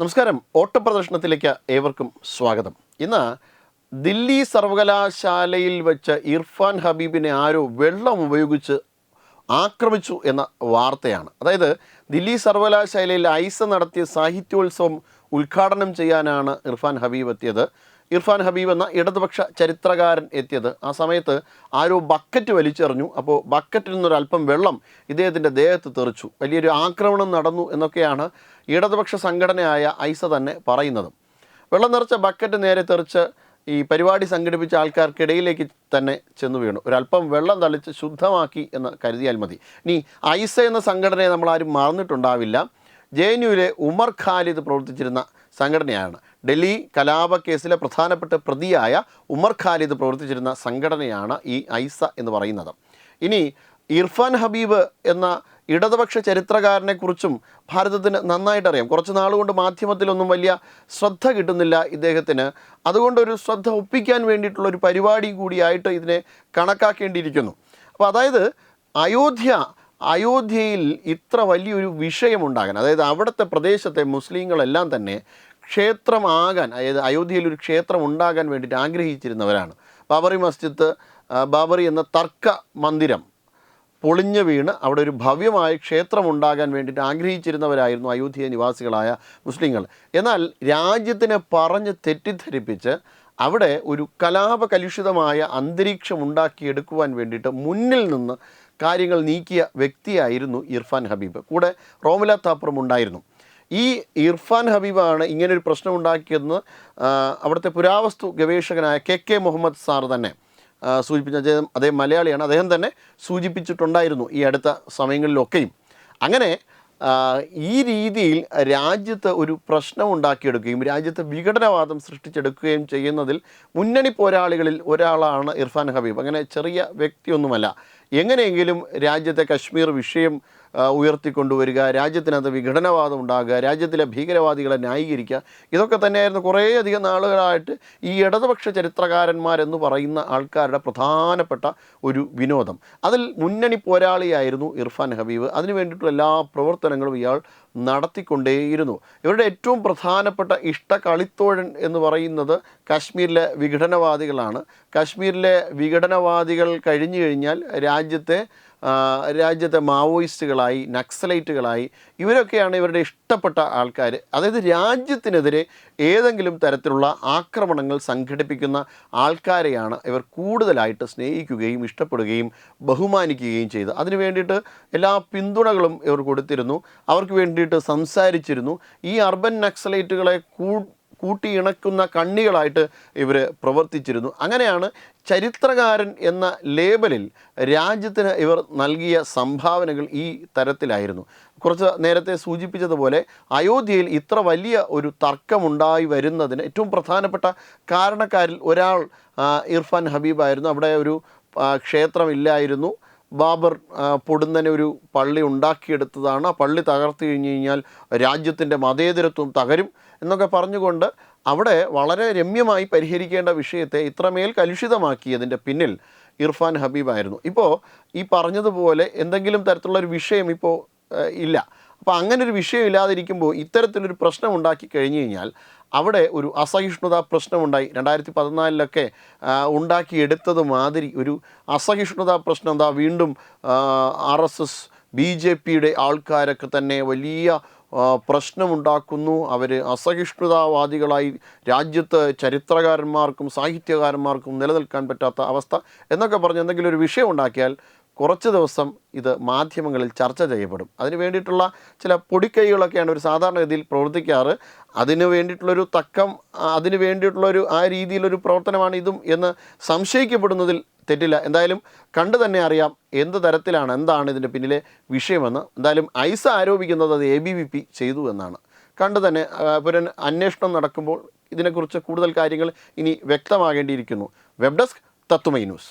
നമസ്കാരം. ഓട്ടപ്രദർശനത്തിലേക്ക് ഏവർക്കും സ്വാഗതം. ഇന്ന് ദില്ലി സർവകലാശാലയിൽ വെച്ച് ഇർഫാൻ ഹബീബിനെ ആരോ വെള്ളം ഉപയോഗിച്ച് ആക്രമിച്ചു എന്ന വാർത്തയാണ്. അതായത് ദില്ലി സർവകലാശാലയിൽ ഐസ നടത്തിയ സാഹിത്യോത്സവം ഉദ്ഘാടനം ചെയ്യാനാണ് ഇർഫാൻ ഹബീബ് എത്തിയത്. ഇർഫാൻ ഹബീബ് എന്ന ഇടതുപക്ഷ ചരിത്രകാരൻ എത്തിയത്. ആ സമയത്ത് ആരോ ബക്കറ്റ് വലിച്ചെറിഞ്ഞു. അപ്പോൾ ബക്കറ്റിൽ നിന്നൊരല്പം വെള്ളം ഇദ്ദേഹത്തിന്റെ ദേഹത്ത് തെറിച്ചു. വലിയൊരു ആക്രമണം നടന്നു എന്നൊക്കെയാണ് ഇടതുപക്ഷ സംഘടനയായ ഐസ തന്നെ പറയുന്നത്. വെള്ളം നിറച്ച ബക്കറ്റ് നേരെ തെറിച്ച് ഈ പരിപാടി സംഘടിപ്പിച്ച ആൾക്കാർക്കിടയിലേക്ക് തന്നെ ചെന്നു വീണു. ഒരല്പം വെള്ളം തളിച്ച് ശുദ്ധമാക്കി എന്ന് കരുതിയാൽ മതി. ഇനി ഐസ എന്ന സംഘടനയെ നമ്മൾ ആരും മറന്നിട്ടുണ്ടാവില്ല. ജെ എൻ യുവിലെ ഉമർ ഖാലിദ് പ്രവർത്തിച്ചിരുന്ന സംഘടനയാണ്. ഡൽഹി കലാപ കേസിലെ പ്രധാനപ്പെട്ട പ്രതിയായ ഉമർ ഖാലിദ് പ്രവർത്തിച്ചിരുന്ന സംഘടനയാണ് ഈ ഐസ എന്ന് പറയുന്നത്. ഇനി ഇർഫാൻ ഹബീബ് എന്ന ഇടതുപക്ഷ ചരിത്രകാരനെക്കുറിച്ചും ഭാരതത്തിന് നന്നായിട്ട് അറിയാം. കുറച്ച് നാളുകൊണ്ട് മാധ്യമത്തിലൊന്നും വലിയ ശ്രദ്ധ കിട്ടുന്നില്ല ഇദ്ദേഹത്തിന്. അതുകൊണ്ടൊരു ശ്രദ്ധ ഒപ്പിക്കാൻ വേണ്ടിയിട്ടുള്ള ഒരു പരിപാടി കൂടിയായിട്ട് ഇതിനെ കണക്കാക്കേണ്ടിയിരിക്കുന്നു. അപ്പോൾ അതായത് അയോധ്യ അയോധ്യയിൽ ഇത്ര വലിയൊരു വിഷയമുണ്ടാകാൻ അതായത് അവിടുത്തെ പ്രദേശത്തെ മുസ്ലിങ്ങളെല്ലാം തന്നെ ക്ഷേത്രമാകാൻ അതായത് അയോധ്യയിൽ ഒരു ക്ഷേത്രം ഉണ്ടാകാൻ വേണ്ടിയിട്ട് ആഗ്രഹിച്ചിരുന്നവരാണ്. ബാബറി മസ്ജിദ് ബാബറി എന്ന തർക്ക മന്ദിരം പൊളിഞ്ഞു വീണ് അവിടെ ഒരു ഭവ്യമായ ക്ഷേത്രം ഉണ്ടാകാൻ വേണ്ടിയിട്ട് ആഗ്രഹിച്ചിരുന്നവരായിരുന്നു അയോധ്യ നിവാസികളായ മുസ്ലിങ്ങൾ. എന്നാൽ രാജ്യത്തിനെ പറഞ്ഞ് തെറ്റിദ്ധരിപ്പിച്ച് അവിടെ ഒരു കലാപകലുഷിതമായ അന്തരീക്ഷം ഉണ്ടാക്കിയെടുക്കുവാൻ വേണ്ടിയിട്ട് മുന്നിൽ നിന്ന് കാര്യങ്ങൾ നീക്കിയ വ്യക്തിയായിരുന്നു ഇർഫാൻ ഹബീബ്. കൂടെ റോമില താപ്പറും ഉണ്ടായിരുന്നു. ഈ ഇർഫാൻ ഹബീബാണ് ഇങ്ങനൊരു പ്രശ്നം ഉണ്ടാക്കിയതെന്ന് അവിടുത്തെ പുരാവസ്തു ഗവേഷകനായ കെ കെ മുഹമ്മദ് സാർ തന്നെ സൂചിപ്പിച്ച അദ്ദേഹം അദ്ദേഹം മലയാളിയാണ്. അദ്ദേഹം തന്നെ സൂചിപ്പിച്ചിട്ടുണ്ടായിരുന്നു ഈ അടുത്ത സമയങ്ങളിലൊക്കെയും. അങ്ങനെ ഈ രീതിയിൽ രാജ്യത്ത് ഒരു പ്രശ്നം ഉണ്ടാക്കിയെടുക്കുകയും രാജ്യത്ത് വിഘടനവാദം സൃഷ്ടിച്ചെടുക്കുകയും ചെയ്യുന്നതിൽ മുന്നണി പോരാളികളിൽ ഒരാളാണ് ഇർഫാൻ ഹബീബ്. അങ്ങനെ ചെറിയ വ്യക്തിയൊന്നുമല്ല. എങ്ങനെയെങ്കിലും രാജ്യത്തെ കശ്മീർ വിഷയം ഉയർത്തിക്കൊണ്ടുവരിക രാജ്യത്തിനകത്ത് വിഘടനവാദം ഉണ്ടാകുക രാജ്യത്തിലെ ഭീകരവാദികളെ ന്യായീകരിക്കുക ഇതൊക്കെ തന്നെയായിരുന്നു കുറേയധികം നാളുകളായിട്ട് ഈ ഇടതുപക്ഷ ചരിത്രകാരന്മാരെന്ന് പറയുന്ന ആൾക്കാരുടെ പ്രധാനപ്പെട്ട ഒരു വിനോദം. അതിൽ മുന്നണി പോരാളിയായിരുന്നു ഇർഫാൻ ഹബീബ്. അതിനു വേണ്ടിയിട്ടുള്ള എല്ലാ പ്രവർത്തനങ്ങളും ഇയാൾ നടത്തിക്കൊണ്ടേയിരുന്നു. ഇവരുടെ ഏറ്റവും പ്രധാനപ്പെട്ട ഇഷ്ട കളിത്തോഴൻ എന്ന് പറയുന്നത് കാശ്മീരിലെ വിഘടനവാദികളാണ്. കാശ്മീരിലെ വിഘടനവാദികൾ കഴിഞ്ഞു കഴിഞ്ഞാൽ രാജ്യത്തെ രാജ്യത്തെ മാവോയിസ്റ്റുകളായി നക്സലൈറ്റുകളായി ഇവരൊക്കെയാണ് ഇവരുടെ ഇഷ്ടപ്പെട്ട ആൾക്കാർ അതായത് രാജ്യത്തിനെതിരെ ഏതെങ്കിലും തരത്തിലുള്ള ആക്രമണങ്ങൾ സംഘടിപ്പിക്കുന്ന ആൾക്കാരെയാണ് ഇവർ കൂടുതലായിട്ട് സ്നേഹിക്കുകയും ഇഷ്ടപ്പെടുകയും ബഹുമാനിക്കുകയും ചെയ്തത്. അതിനു വേണ്ടിയിട്ട് എല്ലാ പിന്തുണകളും ഇവർ കൊടുത്തിരുന്നു. അവർക്ക് വേണ്ടിയിട്ട് സംസാരിച്ചിരുന്നു. ഈ അർബൻ നക്സലൈറ്റുകളെ കൂ കൂട്ടിയിണക്കുന്ന കണ്ണികളായിട്ട് ഇവർ പ്രവർത്തിച്ചിരുന്നു. അങ്ങനെയാണ് ചരിത്രകാരൻ എന്ന ലേബലിൽ രാജ്യത്തിന് ഇവർ നൽകിയ സംഭാവനകൾ ഈ തരത്തിലായിരുന്നു. കുറച്ച് നേരത്തെ സൂചിപ്പിച്ചതുപോലെ അയോധ്യയിൽ ഇത്ര വലിയ ഒരു തർക്കമുണ്ടായി വരുന്നതിന് ഏറ്റവും പ്രധാനപ്പെട്ട കാരണക്കാരിൽ ഒരാൾ ഇർഫാൻ ഹബീബായിരുന്നു അവിടെ ഒരു ക്ഷേത്രമില്ലായിരുന്നു. ബാബർ പൊടുന്നനെ ഒരു പള്ളി ഉണ്ടാക്കിയെടുത്തതാണ്. ആ പള്ളി തകർത്തു കഴിഞ്ഞു കഴിഞ്ഞാൽ രാജ്യത്തിന്റെ മതേതരത്വം തകരും എന്നൊക്കെ പറഞ്ഞുകൊണ്ട് അവിടെ വളരെ രമ്യമായി പരിഹരിക്കേണ്ട വിഷയത്തെ ഇത്രമേൽ കലുഷിതമാക്കിയതിന്റെ പിന്നിൽ ഇർഫാൻ ഹബീബായിരുന്നു. ഇപ്പോൾ ഈ പറഞ്ഞതുപോലെ എന്തെങ്കിലും തരത്തിലുള്ള ഒരു വിഷയം ഇപ്പോൾ ഇല്ല. അപ്പോൾ അങ്ങനെ ഒരു വിഷയം ഇല്ലാതിരിക്കുമ്പോൾ ഇത്തരത്തിലൊരു പ്രശ്നം ഉണ്ടാക്കി കഴിഞ്ഞു കഴിഞ്ഞാൽ അവിടെ ഒരു അസഹിഷ്ണുത പ്രശ്നമുണ്ടായി. രണ്ടായിരത്തി പതിനാലിലൊക്കെ ഉണ്ടാക്കിയെടുത്തത് മാതിരി ഒരു അസഹിഷ്ണുത പ്രശ്നം എന്താ വീണ്ടും R S S B J പിയുടെ ആൾക്കാരൊക്കെ തന്നെ വലിയ പ്രശ്നമുണ്ടാക്കുന്നു. അവർ അസഹിഷ്ണുതാവാദികളായി രാജ്യത്ത് ചരിത്രകാരന്മാർക്കും സാഹിത്യകാരന്മാർക്കും നിലനിൽക്കാൻ പറ്റാത്ത അവസ്ഥ എന്നൊക്കെ പറഞ്ഞ് എന്തെങ്കിലും ഒരു വിഷയം ഉണ്ടാക്കിയാൽ കുറച്ച് ദിവസം ഇത് മാധ്യമങ്ങളിൽ ചർച്ച ചെയ്യപ്പെടും. അതിന് വേണ്ടിയിട്ടുള്ള ചില പൊടിക്കൈകളൊക്കെയാണ് ഒരു സാധാരണഗതിയിൽ പ്രവർത്തിക്കാറ്. അതിന് വേണ്ടിയിട്ടുള്ളൊരു തക്കം അതിന് വേണ്ടിയിട്ടുള്ളൊരു ആ രീതിയിലൊരു പ്രവർത്തനമാണ് ഇതും എന്ന് സംശയിക്കപ്പെടുന്നതിൽ തെറ്റില്ല. എന്തായാലും കണ്ടു തന്നെ അറിയാം എന്ത് തരത്തിലാണ് എന്താണ് ഇതിന്റെ പിന്നിലെ വിഷയമെന്ന്. എന്തായാലും ഐസ ആരോപിക്കുന്നത് അത് എ ബി വി പി ചെയ്തു എന്നാണ്. കണ്ടു തന്നെ പുരൻ അന്വേഷണം നടക്കുമ്പോൾ ഇതിനെക്കുറിച്ച് കൂടുതൽ കാര്യങ്ങൾ ഇനി വ്യക്തമാകേണ്ടിയിരിക്കുന്നു. വെബ് ഡെസ്ക് തത്തുമൈ news